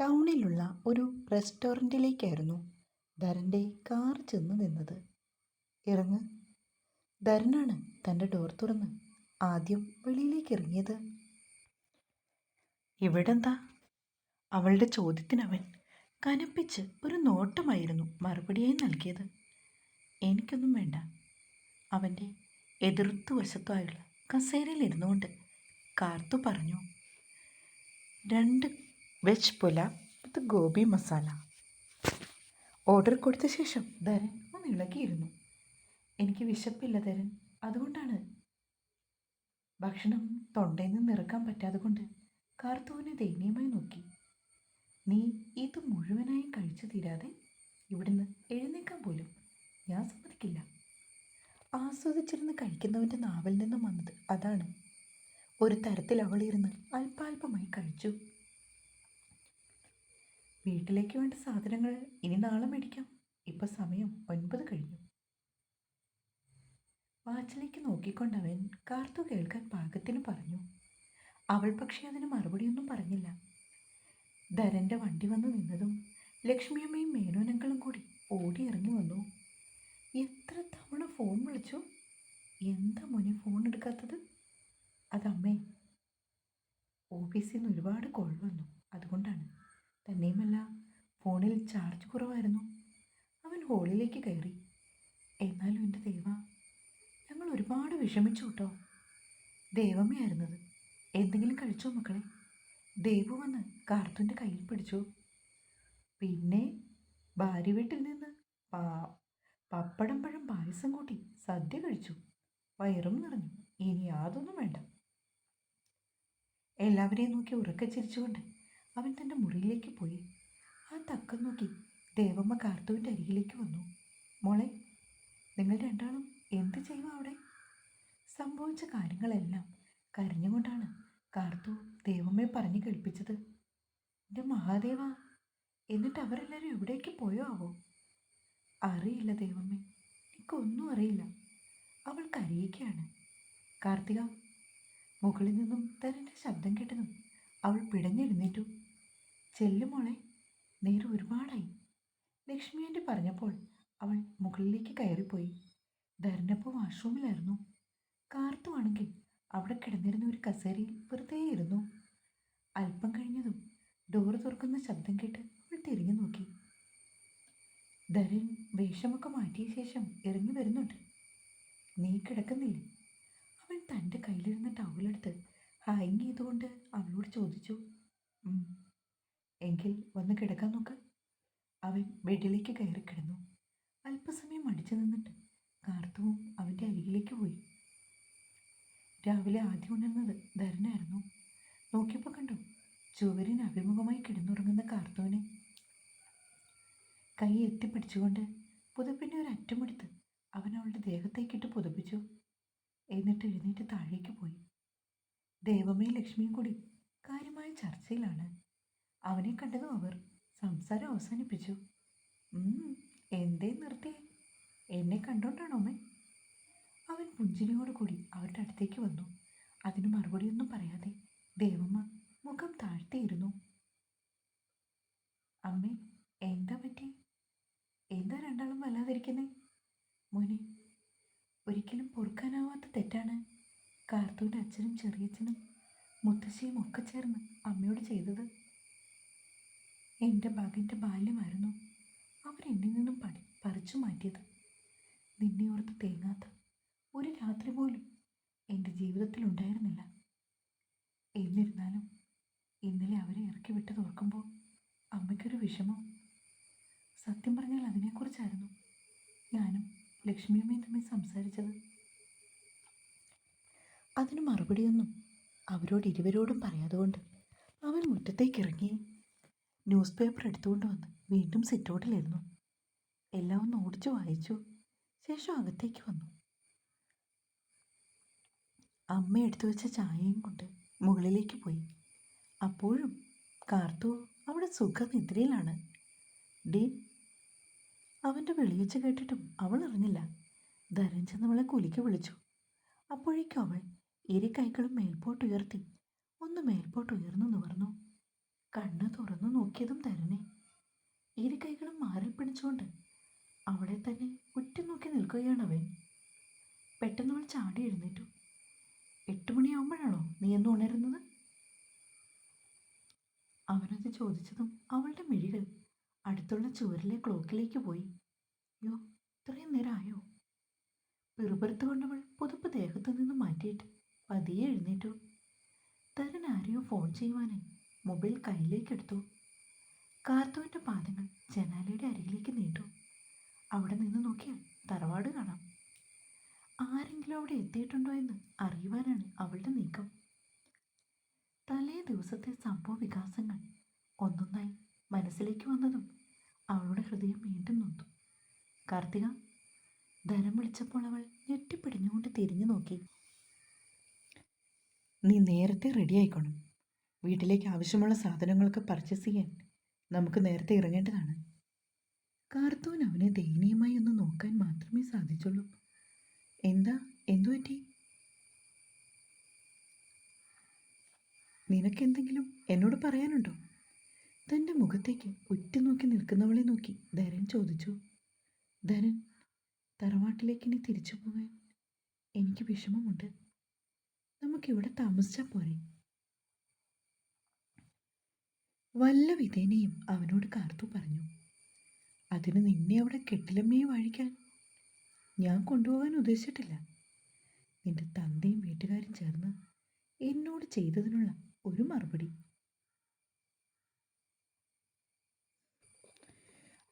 ടൗണിലുള്ള ഒരു റെസ്റ്റോറന്റിലേക്കായിരുന്നു ധരന്റെ കാർ ചെന്ന് നിന്നത്. ഇറങ്ങ്. ധരനാണ് തന്റെ ഡോർ തുറന്ന് ആദ്യം വെളിയിലേക്ക് ഇറങ്ങിയത്. ഇവിടെന്താ? അവളുടെ ചോദ്യത്തിനവൻ കനപ്പിച്ച് ഒരു നോട്ടമായിരുന്നു മറുപടിയായി നൽകിയത്. എനിക്കൊന്നും വേണ്ട. അവന്റെ എതിർത്തു വശത്തായുള്ള കസേരയിൽ ഇരുന്നുകൊണ്ട് കാർത്തു പറഞ്ഞു. രണ്ട് veg pulao with gobi masala. Order കൊടുത്ത ശേഷം ധരൻ ഒന്ന് ഇളകിയിരുന്നു. എനിക്ക് വിശപ്പില്ല ധരൻ. അതുകൊണ്ടാണ്. ഭക്ഷണം തൊണ്ടയിൽ നിന്ന് ഇറക്കാൻ പറ്റാതെ കൊണ്ട് കാർത്തുവിനെ ദയനീയമായി നോക്കി. നീ ഇത് മുഴുവനായും കഴിച്ചു തീരാതെ ഇവിടുന്ന് എഴുന്നേക്കാൻ പോലും ഞാൻ സമ്മതിക്കില്ല. ആസ്വദിച്ചിരുന്ന് കഴിക്കുന്നവന്റെ നാവിൽ നിന്നും വന്നത് അതാണ്. ഒരു തരത്തിൽ അവളിരുന്ന് അല്പാൽപമായി കഴിച്ചു. വീട്ടിലേക്ക് വേണ്ട സാധനങ്ങൾ ഇനി നാളെ മേടിക്കാം. ഇപ്പൊ സമയം ഒൻപത് കഴിഞ്ഞു. വാച്ചിലേക്ക് നോക്കിക്കൊണ്ടവൻ കാർത്തു കേൾക്കാൻ പാകത്തിന് പറഞ്ഞു. അവൾ പക്ഷേ അതിന് മറുപടിയൊന്നും പറഞ്ഞില്ല. ധരന്റെ വണ്ടി വന്നു നിന്നതും ലക്ഷ്മിയമ്മയും മേനോനങ്കളും കൂടി ഓടി ഇറങ്ങി വന്നു. എത്ര തവണ ഫോൺ വിളിച്ചു? എന്താ മോനെ ഫോൺ എടുക്കാത്തത്? അതമ്മേ ഓഫീസിൽ നിന്ന് ഒരുപാട് കോൾ വന്നു. അതുകൊണ്ടാണ്. തന്നെയുമല്ല ഫോണിൽ ചാർജ് കുറവായിരുന്നു. അവൻ ഹോളിലേക്ക് കയറി. എന്നാലും എന്റെ ദൈവ ഞങ്ങൾ ഒരുപാട് വിഷമിച്ചു കേട്ടോ. ദൈവമയായിരുന്നത് എന്തെങ്കിലും കഴിച്ചോ മക്കളെ? ദേവു വന്ന് കാർത്തുന്റെ കയ്യിൽ പിടിച്ചു. പിന്നെ ഭാര്യ വീട്ടിൽ നിന്ന് പാ പപ്പടം പഴം പായസം കൂട്ടി സദ്യ കഴിച്ചു. വയറും നിറഞ്ഞു. ഇനി യാതൊന്നും വേണ്ട. എല്ലാവരെയും നോക്കി ഉറക്കെ ചിരിച്ചുകൊണ്ട് അവൻ തന്റെ മുറിയിലേക്ക് പോയി. ആ തക്കം നോക്കി ദേവമ്മ കാർത്തുവിന്റെ അരികിലേക്ക് വന്നു. മോളെ നിങ്ങൾ രണ്ടാളും എന്ത് ചെയ്യും അവിടെ? സംഭവിച്ച കാര്യങ്ങളെല്ലാം കരഞ്ഞുകൊണ്ടാണ് കാർത്തു ദേവമ്മയെ പറഞ്ഞു കേൾപ്പിച്ചത്. എന്റെ മഹാദേവ എന്നിട്ട് അവരെല്ലാവരും എവിടേക്ക് പോയോ ആവോ? അറിയില്ല ദൈവമേ എനിക്കൊന്നും അറിയില്ല. അവൾ കരയുകയാണ്. കാർത്തിക മുകളിൽ നിന്നും തരന്റെ ശബ്ദം കേട്ടതും അവൾ പിടഞ്ഞെഴുന്നേറ്റു. ചെല്ലുമോളെ നേരെ ഒരുപാടായി. ലക്ഷ്മി ആന്റി പറഞ്ഞപ്പോൾ അവൾ മുകളിലേക്ക് കയറിപ്പോയി. ധരനപ്പോൾ വാഷ്റൂമിലായിരുന്നു. കാർത്തുവാണെങ്കിൽ അവിടെ കിടന്നിരുന്ന ഒരു കസേരയിൽ വെറുതെ ഇരുന്നു. അല്പം കഴിഞ്ഞതും ഡോറ് തുറക്കുന്ന ശബ്ദം കേട്ട് അവൾ തിരിഞ്ഞു നോക്കി. ധരൻ വേഷമൊക്കെ മാറ്റിയ ശേഷം ഇറങ്ങി വരുന്നുണ്ട്. നീ കിടക്കുന്നില്ലേ? അവൻ തന്റെ കയ്യിലിരുന്ന ടവലെടുത്ത് ഹാങ് ചെയ്തുകൊണ്ട് അവളോട് ചോദിച്ചു. "ഉം. എങ്കിൽ വന്ന് കിടക്കാൻ നോക്ക്. അവൻ ബെഡിലേക്ക് കയറി കിടന്നു. അല്പസമയം അടിച്ചു നിന്നിട്ട് കാർത്തവും അവന്റെ അരികിലേക്ക് പോയി. രാവിലെ ആദ്യം ഉണർന്നത് ധരനായിരുന്നു. നോക്കിയപ്പോൾ കണ്ടു ചുവരിന് അഭിമുഖമായി കിടന്നുറങ്ങുന്ന കാർത്തൂനെ കൈ എത്തിപ്പിടിച്ചുകൊണ്ട് പുതപ്പിന്റെ ഒരു അറ്റമെടുത്ത് അവൻ അവളുടെ ദേഹത്തേക്കിട്ട് പുതപ്പിച്ചു. എന്നിട്ട് എഴുന്നേറ്റ് താഴേക്ക് പോയി. ദേവമേ ലക്ഷ്മിയും കൂടി കാര്യമായ ചർച്ചയിലാണ്. അവനെ കണ്ടതും അവർ സംസാരം അവസാനിപ്പിച്ചു. "ഉം, എന്തേ നിർത്തിയേ എന്നെ കണ്ടോണ്ടാണോ അമ്മ? അവൻ പുഞ്ചിരിയോട് കൂടി അവരുടെ അടുത്തേക്ക് വന്നു. അതിന് മറുപടിയൊന്നും പറയാതെ ദേവമ്മ മുഖം താഴ്ത്തിയിരുന്നു. അമ്മേ എന്താ പറ്റി? എന്താ രണ്ടാളും വല്ലാതിരിക്കുന്നേ? മോനെ ഒരിക്കലും പൊറുക്കാനാവാത്ത തെറ്റാണ്. കാർത്തൂന്റെ അച്ഛനും ചെറിയച്ഛനും മുത്തശ്ശിയും ഒക്കെ ചേർന്ന് അമ്മയോട് ചെയ്തത് എന്റെ മകന്റെ ബാല്യമായിരുന്നു. അവരെന്നിൽ നിന്നും പടി പറിച്ചു മാറ്റിയത്. നിന്നെ ഓർത്ത് തേങ്ങാത്ത ഒരു രാത്രി പോലും എന്റെ ജീവിതത്തിൽ ഉണ്ടായിരുന്നില്ല. എന്നിരുന്നാലും ഇന്നലെ അവരെ ഇറക്കി വിട്ടത് ഓർക്കുമ്പോൾ അമ്മയ്ക്കൊരു വിഷമം. സത്യം പറഞ്ഞാൽ അതിനെക്കുറിച്ചായിരുന്നു ഞാനും ലക്ഷ്മിയമ്മയും തമ്മിൽ സംസാരിച്ചത്. അതിന് മറുപടിയൊന്നും അവരോട് ഇരുവരോടും പറയാതുകൊണ്ട് അവൻ മുറ്റത്തേക്ക് ഇറങ്ങി ന്യൂസ് പേപ്പർ എടുത്തുകൊണ്ട് വന്ന് വീണ്ടും സിറ്റൗട്ടിലിരുന്നു. എല്ലാം ഒന്ന് ഓടിച്ചു വായിച്ചു. ശേഷം അകത്തേക്ക് വന്നു. അമ്മ എടുത്തു വെച്ച ചായയും കൊണ്ട് മുകളിലേക്ക് പോയി. അപ്പോഴും കാർത്തു അവിടെ സുഖനിദ്രയിലാണ്. ഡി അവന്റെ വെളിവെച്ച് കേട്ടിട്ടും അവൾ അറിഞ്ഞില്ല. ധരൻ ചെന്ന് അവളെ കുലിക്ക് വിളിച്ചു. അപ്പോഴേക്കും അവൾ ഇരു കൈകളും മേൽപോട്ടുയർത്തി ഒന്ന് മേൽപോട്ട് ഉയർന്നു നിവർന്നു കണ്ണ് തുറന്നു നോക്കിയതും തരണേ. ഇരു കൈകളും മാറിൽ പിടിച്ചുകൊണ്ട് അവളെ തന്നെ ഉറ്റുനോക്കി നിൽക്കുകയാണ് അവൻ. പെട്ടെന്ന് അവൾ ചാടി എഴുന്നേറ്റു. എട്ട് മണിയാവുമ്പോഴാണോ നീ എന്ന് ഉണരുന്നത്? അവനത് ചോദിച്ചതും അവളുടെ മിഴികൾ അടുത്തുള്ള ചുവരിലെ ക്ലോക്കിലേക്ക് പോയി. യോ ഇത്രയും നേരമായോ? പിറുപുറത്തുകൊണ്ടവൾ പുതുപ്പ് ദേഹത്തു നിന്ന് മാറ്റിയിട്ട് പതിയെ എഴുന്നേറ്റു. തരൻ ആരെയോ ഫോൺ ചെയ്യുവാനായി മൊബൈൽ കയ്യിലേക്കെടുത്തു. കാർത്തുവിന്റെ പാദങ്ങൾ ജനാലയുടെ അരികിലേക്ക് നീട്ടു. അവിടെ നിന്ന് നോക്കിയാൽ തറവാട് കാണാം. ആരെങ്കിലും അവിടെ എത്തിയിട്ടുണ്ടോ എന്ന് അറിയുവാനാണ് അവളുടെ നീക്കം. തലേ ദിവസത്തെ സംഭവ വികാസങ്ങൾ ഒന്നൊന്നായി മനസ്സിലേക്ക് വന്നതും അവളുടെ ഹൃദയം വീണ്ടും നൊന്തു. കാർത്തിക ധനം വിളിച്ചപ്പോൾ അവൾ ഞെട്ടിപ്പിടിഞ്ഞുകൊണ്ട് തിരിഞ്ഞു നോക്കി. നീ നേരത്തെ റെഡി ആയിക്കോണം. വീട്ടിലേക്ക് ആവശ്യമുള്ള സാധനങ്ങളൊക്കെ പർച്ചേസ് ചെയ്യാൻ നമുക്ക് നേരത്തെ ഇറങ്ങേണ്ടതാണ്. കാർത്തൂൻ അവനെ ദയനീയമായി ഒന്ന് നോക്കാൻ മാത്രമേ സാധിച്ചുള്ളൂ. എന്താ? എന്തു പറ്റി? നിനക്കെന്തെങ്കിലും എന്നോട് പറയാനുണ്ടോ? തന്റെ മുഖത്തേക്ക് ഉറ്റുനോക്കി നിൽക്കുന്നവളെ നോക്കി ധരൻ ചോദിച്ചു. ധരൻ തറവാട്ടിലേക്ക് ഇനി തിരിച്ചു പോകാൻ എനിക്ക് വിഷമമുണ്ട്. നമുക്കിവിടെ താമസിച്ചാൽ പോരെ? വല്ല വിധേനയും അവനോട് കാർത്തു പറഞ്ഞു അതിന് നിന്നെ അവിടെ കെട്ടിലമ്മയെ വാഴിക്കാൻ ഞാൻ കൊണ്ടുപോകാൻ ഉദ്ദേശിച്ചിട്ടില്ല. നിന്റെ തന്തയും വീട്ടുകാരും ചേർന്ന് എന്നോട് ചെയ്തതിനുള്ള ഒരു മറുപടി.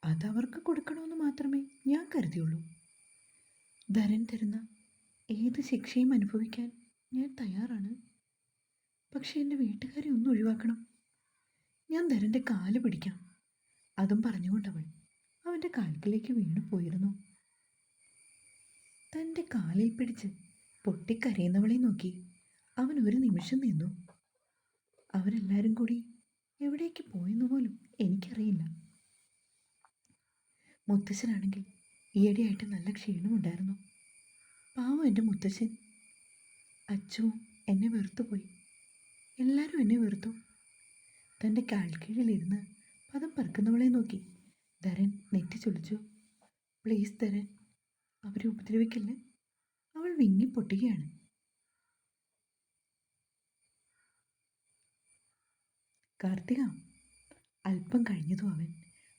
അതവർക്ക് കൊടുക്കണമെന്ന് മാത്രമേ ഞാൻ കരുതിയുള്ളൂ. ധരൻ തരുന്ന ഏത് ശിക്ഷയും അനുഭവിക്കാൻ ഞാൻ തയ്യാറാണ്. പക്ഷെ എന്റെ വീട്ടുകാരെ ഒന്ന് ഒഴിവാക്കണം. ഞാൻ ധരന്റെ കാൽ പിടിക്കാം. അതും പറഞ്ഞുകൊണ്ടവൾ അവന്റെ കാൽക്കിലേക്ക് വീണു പോയിരുന്നു. തന്റെ കാലിൽ പിടിച്ച് പൊട്ടിക്കരയുന്നവളെ നോക്കി അവൻ ഒരു നിമിഷം നിന്നു. അവരെല്ലാവരും കൂടി എവിടേക്ക് പോയെന്ന് പോലും എനിക്കറിയില്ല. മുത്തശ്ശനാണെങ്കിൽ ഈയിടെയായിട്ട് നല്ല ക്ഷീണമുണ്ടായിരുന്നു പാവം എന്റെ മുത്തശ്ശൻ. അച്ചു എന്നെ വെറുത്തുപോയി. എല്ലാവരും എന്നെ വെറുത്തു. തന്റെ കാൽക്കീഴിലിരുന്ന് പദം പറക്കുന്നവളെ നോക്കി. ധരൻ നെറ്റി ചൊളിച്ചു പ്ലീസ് ധരൻ അവരെ ഉപദ്രവിക്കല്ലേ? അവൾ വിങ്ങി പൊട്ടുകയാണ്. കാർത്തിക അല്പം കഴിഞ്ഞതും അവൻ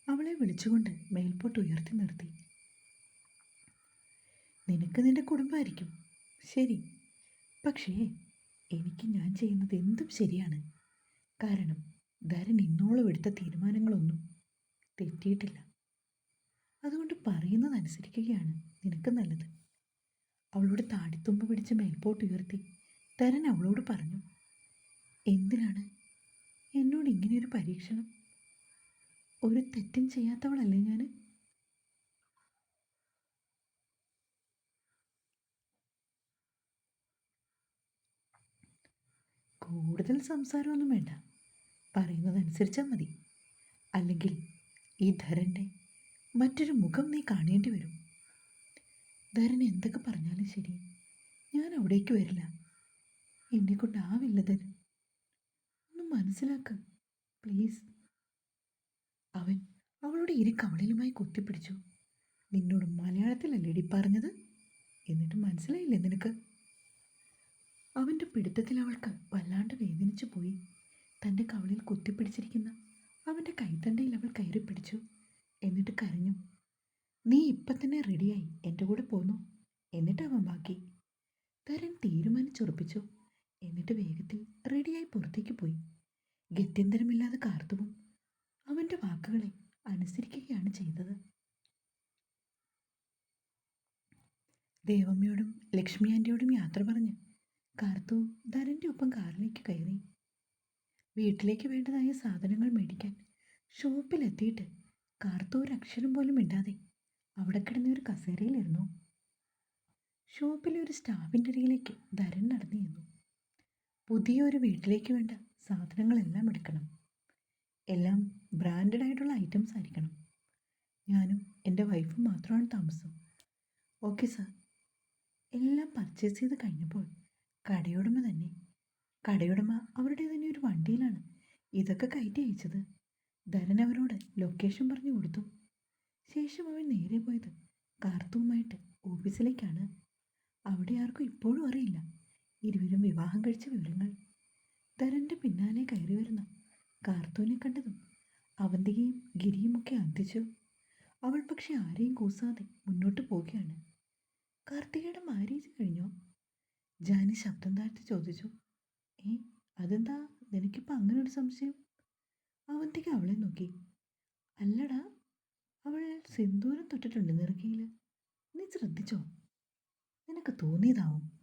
അവളെ വിളിച്ചുകൊണ്ട് മേൽപോട്ട് ഉയർത്തി നിർത്തി. നിനക്ക് നിന്റെ കുടുംബമായിരിക്കും. ശരി. പക്ഷേ എനിക്ക് ഞാൻ ചെയ്യുന്നത് എന്തും ശരിയാണ്. കാരണം ധരൻ ഇന്നോളം എടുത്ത തീരുമാനങ്ങളൊന്നും തെറ്റിയിട്ടില്ല. അതുകൊണ്ട് പറയുന്നത് അനുസരിക്കുകയാണ് നിനക്ക് നല്ലത്. അവളോട് താടിത്തുമ്പ് പിടിച്ച് മേൽപോട്ട് ഉയർത്തി ധരൻ അവളോട് പറഞ്ഞു എന്തിനാണ്? എന്നോട് ഇങ്ങനെയൊരു പരീക്ഷണം? ഒരു തെറ്റും ചെയ്യാത്തവളല്ലേ ഞാൻ കൂടുതൽ സംസാരമൊന്നും വേണ്ട. പറയുന്നതനുസരിച്ചാൽ മതി. അല്ലെങ്കിൽ ഈ ധരന്റെ മറ്റൊരു മുഖം നീ കാണേണ്ടി വരും. ധരൻ എന്തൊക്കെ പറഞ്ഞാലും ശരി. ഞാൻ അവിടേക്ക് വരില്ല. എന്നെ കൊണ്ടാവില്ല ധരൻ. ഒന്ന് മനസ്സിലാക്ക. പ്ലീസ്. അവൻ അവളുടെ ഇരു കവളിലുമായി കുത്തിപ്പിടിച്ചു. നിന്നോട് മലയാളത്തിലല്ലേടി പറഞ്ഞത്? എന്നിട്ട് മനസ്സിലായില്ലേ നിനക്ക്? അവന്റെ പിടുത്തത്തിൽ അവൾക്ക് വല്ലാണ്ട് വേദനിച്ചു പോയി. തന്റെ കവളിൽ കുത്തിപ്പിടിച്ചിരിക്കുന്ന അവന്റെ കൈത്തണ്ടയിൽ അവൾ കയറി പിടിച്ചു. എന്നിട്ട് കരഞ്ഞു. നീ ഇപ്പം തന്നെ റെഡിയായി എന്റെ കൂടെ പോന്നു? എന്നിട്ട് അവൻ ബാക്കി. തരൻ തീരുമാനിച്ചുറപ്പിച്ചു. എന്നിട്ട് വേഗത്തിൽ റെഡിയായി പുറത്തേക്ക് പോയി. ഗത്യന്തരമില്ലാതെ കാർത്തുവും അവന്റെ വാക്കുകളെ അനുസരിക്കുകയാണ് ചെയ്തത്. ദേവമ്മയോടും ലക്ഷ്മി യാത്ര പറഞ്ഞ് കാർത്തു ധരന്റെ ഒപ്പം കാറിലേക്ക് കയറി. വീട്ടിലേക്ക് വേണ്ടതായ സാധനങ്ങൾ മേടിക്കാൻ. ഷോപ്പിലെത്തിയിട്ട് ഒരു അക്ഷരം പോലും ഇണ്ടാതെ അവിടെ കിടന്ന ഒരു കസേരയിലിരുന്നു. ഷോപ്പിലെ ഒരു സ്റ്റാഫിന്റെ അരികിലേക്ക് ധരൻ നടന്നു ചെന്നു. പുതിയൊരു വീട്ടിലേക്ക് വേണ്ട സാധനങ്ങളെല്ലാം എടുക്കണം. എല്ലാം ബ്രാൻഡഡ് ആയിട്ടുള്ള ഐറ്റംസ് ആയിരിക്കണം. ഞാനും എന്റെ വൈഫും മാത്രമാണ് താമസം. ഓക്കെ സാർ എല്ലാം പർച്ചേസ് ചെയ്ത് കഴിഞ്ഞപ്പോൾ കടയുടമ തന്നെ കടയുടമ അവരുടെ തന്നെ ഒരു വണ്ടിയിലാണ്. ഇതൊക്കെ കയറ്റി അയച്ചത്. ധരൻ അവരോട് ലൊക്കേഷൻ പറഞ്ഞു കൊടുത്തു. ശേഷം അവൻ നേരെ പോയത് കാർത്തുവുമായിട്ട് ഓഫീസിലേക്കാണ്. അവിടെ ആർക്കും ഇപ്പോഴും അറിയില്ല. ഇരുവരും വിവാഹം കഴിച്ച വിവരങ്ങൾ. ധരന്റെ പിന്നാലെ കയറി വരുന്ന കാർത്തൂനെ കണ്ടതും അവന്തികയും ഗിരിയുമൊക്കെ അന്തിച്ചു. അവൾ പക്ഷെ ആരെയും കൂസാതെ മുന്നോട്ട് പോവുകയാണ്. കാർത്തികയുടെ മാരേജ് കഴിഞ്ഞോ? ജാനി ശബ്ദം താഴ്ത്തി ചോദിച്ചു. ഏ അതെന്താ? നിനക്കിപ്പോൾ ഒരു സംശയം? അവന്തിക്ക് അവളെ നോക്കി. അല്ലടാ അവൾ സിന്ദൂരം തൊട്ടിട്ടുണ്ട് നെറുകയിൽ നീ ശ്രദ്ധിച്ചോ? നിനക്ക് തോന്നിയതാവും.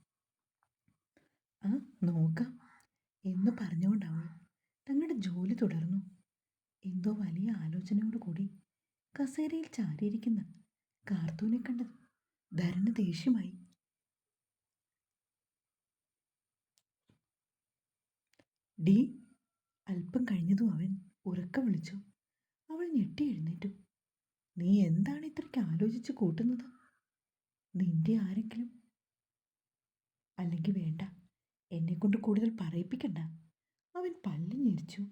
ആ നോക്കാം എന്ന് പറഞ്ഞുകൊണ്ട് അവൾ തങ്ങളുടെ ജോലി തുടർന്നു. എന്തോ വലിയ ആലോചനയോട് കൂടി കസേരയിൽ ചാരിയിരിക്കുന്ന കാർത്തൂനെ കണ്ട് ധരണ ദേഷ്യമായി. ഡി അല്പം കഴിഞ്ഞതും അവൻ ഉറക്കം വിളിച്ചു. അവൾ ഞെട്ടി എഴുന്നേറ്റു. നീ എന്താണ് ഇത്രയ്ക്ക് ആലോചിച്ച് കൂട്ടുന്നത്? നിന്റെ ആരെങ്കിലും? അല്ലെങ്കിൽ വേണ്ട എന്നെ കൊണ്ട് കൂടുതൽ പറയിപ്പിക്കണ്ട. അവൻ പല്ല് ഞെരിച്ചു.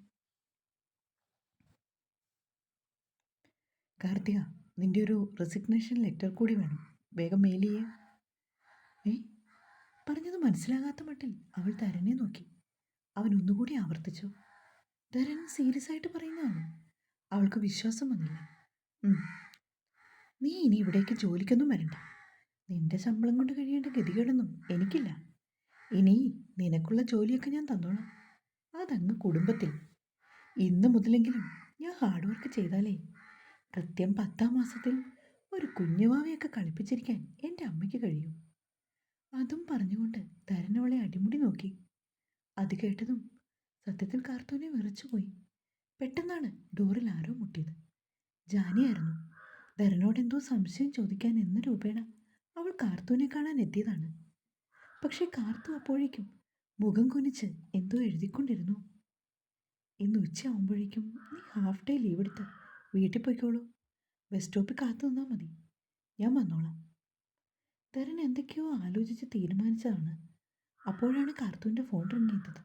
കാർത്തിക നിന്റെ ഒരു റെസിഗ്നേഷൻ ലെറ്റർ കൂടി വേണം. വേഗം മെയിൽ ചെയ്യേ. ഏ? പറഞ്ഞത് മനസ്സിലാകാത്ത മട്ടിൽ അവൾ തരനെ നോക്കി. അവൻ ഒന്നുകൂടി ആവർത്തിച്ചു. ധരൻ സീരിയസ് ആയിട്ട് പറയുന്നതാണ്. അവൾക്ക് വിശ്വാസം വന്നില്ല. നീ ഇനി ഇവിടേക്ക് ജോലിക്കൊന്നും വരണ്ട. നിന്റെ ശമ്പളം കൊണ്ട് കഴിയേണ്ട ഗതികേടൊന്നും എനിക്കില്ല. ഇനി നിനക്കുള്ള ജോലിയൊക്കെ ഞാൻ തന്നോളാം. അതങ്ങ് കുടുംബത്തിൽ. ഇന്ന് മുതലെങ്കിലും ഞാൻ ഹാർഡ് വർക്ക് ചെയ്താലേ കൃത്യം പത്താം മാസത്തിൽ ഒരു കുഞ്ഞുവാവയൊക്കെ കളിപ്പിച്ചിരിക്കാൻ എന്റെ അമ്മയ്ക്ക് കഴിയും. അതും പറഞ്ഞുകൊണ്ട് തരനവളെ അടിമുടി നോക്കി. അത് കേട്ടതും സത്യത്തിൽ കാർത്തൂനെ വിറച്ചുപോയി പെട്ടെന്നാണ് ഡോറിൽ ആരോ മുട്ടിയത്. ജാനിയായിരുന്നു. ധരനോട് എന്തോ സംശയം ചോദിക്കാൻ എന്ന രൂപേണ അവൾ കാർത്തൂനെ കാണാൻ എത്തിയതാണ്. പക്ഷേ കാർത്തു അപ്പോഴേക്കും മുഖം കുനിച്ച് എന്തോ എഴുതിക്കൊണ്ടിരുന്നു. ഇന്ന് ഉച്ചയാവുമ്പോഴേക്കും നീ ഹാഫ് ഡേ ലീവ് എടുത്ത് വീട്ടിൽ പോയിക്കോളൂ. ബസ് സ്റ്റോപ്പിൽ കാത്തു നിന്നാൽ മതി. ഞാൻ വന്നോളാം. ധരൻ എന്തൊക്കെയോ ആലോചിച്ച് തീരുമാനിച്ചതാണ്. അപ്പോഴാണ് കാർത്തുവിന്റെ ഫോൺ റിങ് ചെയ്തത്.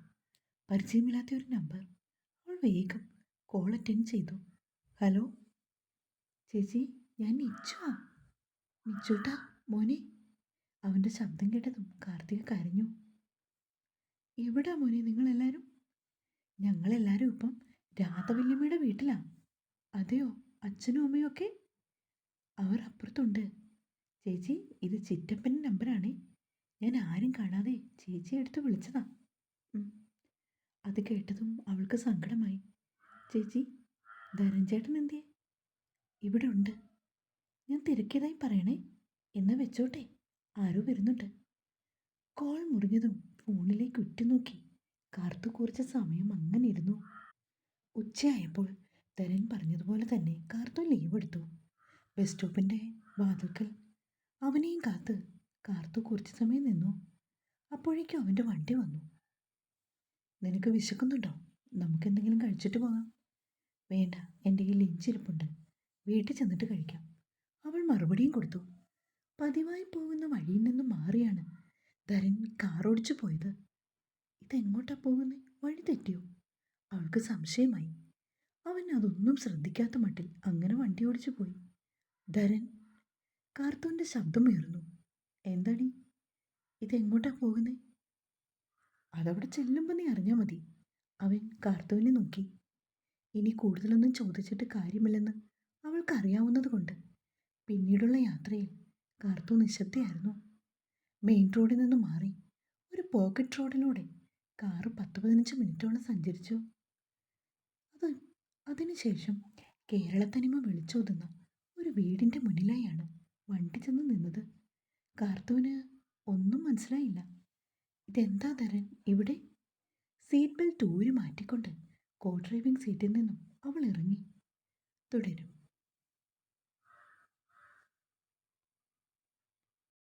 പരിചയമില്ലാത്ത ഒരു നമ്പർ അവൾ വേഗം കോൾ അറ്റൻഡ് ചെയ്തു. ഹലോ ചേച്ചി ഞാൻ നിച്ചുവാ നിച്ചൂട്ടാ മോനെ. അവന്റെ ശബ്ദം കേട്ടതും കാർത്തിക കരഞ്ഞു. എവിടാ മോനെ നിങ്ങളെല്ലാവരും ഞങ്ങളെല്ലാവരും ഇപ്പം രാധവല്യമ്മയുടെ വീട്ടിലാണ് അതെയോ? അച്ഛനും അമ്മയും ഒക്കെ? അവർ അപ്പുറത്തുണ്ട്. ചേച്ചി ഇത് ചിറ്റപ്പന്റെ നമ്പറാണേ ഞാൻ ആരും കാണാതെ ചേച്ചിയെ എടുത്ത് വിളിച്ചതാ. അത് കേട്ടതും അവൾക്ക് സങ്കടമായി. ചേച്ചി ധനഞ്ചേട്ടൻ എന്തേ ഇവിടെ ഉണ്ട്. ഞാൻ തിരക്കിയതായി പറയണേ. എന്നാ വെച്ചോട്ടെ. ആരോ വരുന്നുണ്ട്. കോൾ മുറിഞ്ഞതും ഫോണിലേക്ക് ഉറ്റുനോക്കി കാർത്തു കുറച്ച സമയം അങ്ങനെ ഇരുന്നു. ഉച്ചയായപ്പോൾ ധരൻ പറഞ്ഞതുപോലെ തന്നെ കാർത്തു ലീവ് എടുത്തു. ബസ് സ്റ്റോപ്പിന്റെ വാതിൽക്കൽ അവനെയും കാത്ത് കാർത്തു കുറച്ചു സമയം നിന്നു. അപ്പോഴേക്കും അവന്റെ വണ്ടി വന്നു. നിനക്ക് വിശക്കുന്നുണ്ടോ? നമുക്ക് എന്തെങ്കിലും കഴിച്ചിട്ട് പോകാം. വേണ്ട എന്റെ കയ്യിൽ ലിഞ്ചിരിപ്പുണ്ട് വീട്ടിൽ ചെന്നിട്ട് കഴിക്കാം. അവൾ മറുപടിയും കൊടുത്തു. പതിവായി പോകുന്ന വഴിയിൽ നിന്നും മാറിയാണ് ധരൻ കാറോടിച്ചു പോയത്. ഇതെങ്ങോട്ടാ പോകുന്നത് വഴി തെറ്റിയോ? അവൾക്ക് സംശയമായി. അവൻ അതൊന്നും ശ്രദ്ധിക്കാത്ത മട്ടിൽ അങ്ങനെ വണ്ടി ഓടിച്ചു പോയി. ധരൻ കാർത്തൂന്റെ ശബ്ദമുയർന്നു. എന്താടി? ഇതെങ്ങോട്ടാ പോകുന്നേ? അതവിടെ ചെല്ലുമ്പോൾ നീ അറിഞ്ഞാൽ മതി. അവൻ കാർത്തുവിനെ നോക്കി. ഇനി കൂടുതലൊന്നും ചോദിച്ചിട്ട് കാര്യമില്ലെന്ന് അവൾക്കറിയാവുന്നത് കൊണ്ട്. പിന്നീടുള്ള യാത്രയിൽ കാർത്തു നിശബ്ദയായിരുന്നു. മെയിൻ റോഡിൽ നിന്ന് മാറി ഒരു പോക്കറ്റ് റോഡിലൂടെ കാറ് പത്ത് പതിനഞ്ച് മിനിറ്റോളം സഞ്ചരിച്ചു. അത് അതിനുശേഷം കേരളത്തനിമ വിളിച്ചോതുന്ന ഒരു വീടിന്റെ മുന്നിലായാണ് വണ്ടി ചെന്ന് നിന്നത്. കാർത്തുവിന് ഒന്നും മനസ്സിലായില്ല. ഇതെന്താ തരൻ ഇവിടെ? സീറ്റ് ബെൽറ്റ് ഊരി മാറ്റിക്കൊണ്ട് കോ ഡ്രൈവിംഗ് സീറ്റിൽ നിന്നും അവൾ ഇറങ്ങി. തുടരും.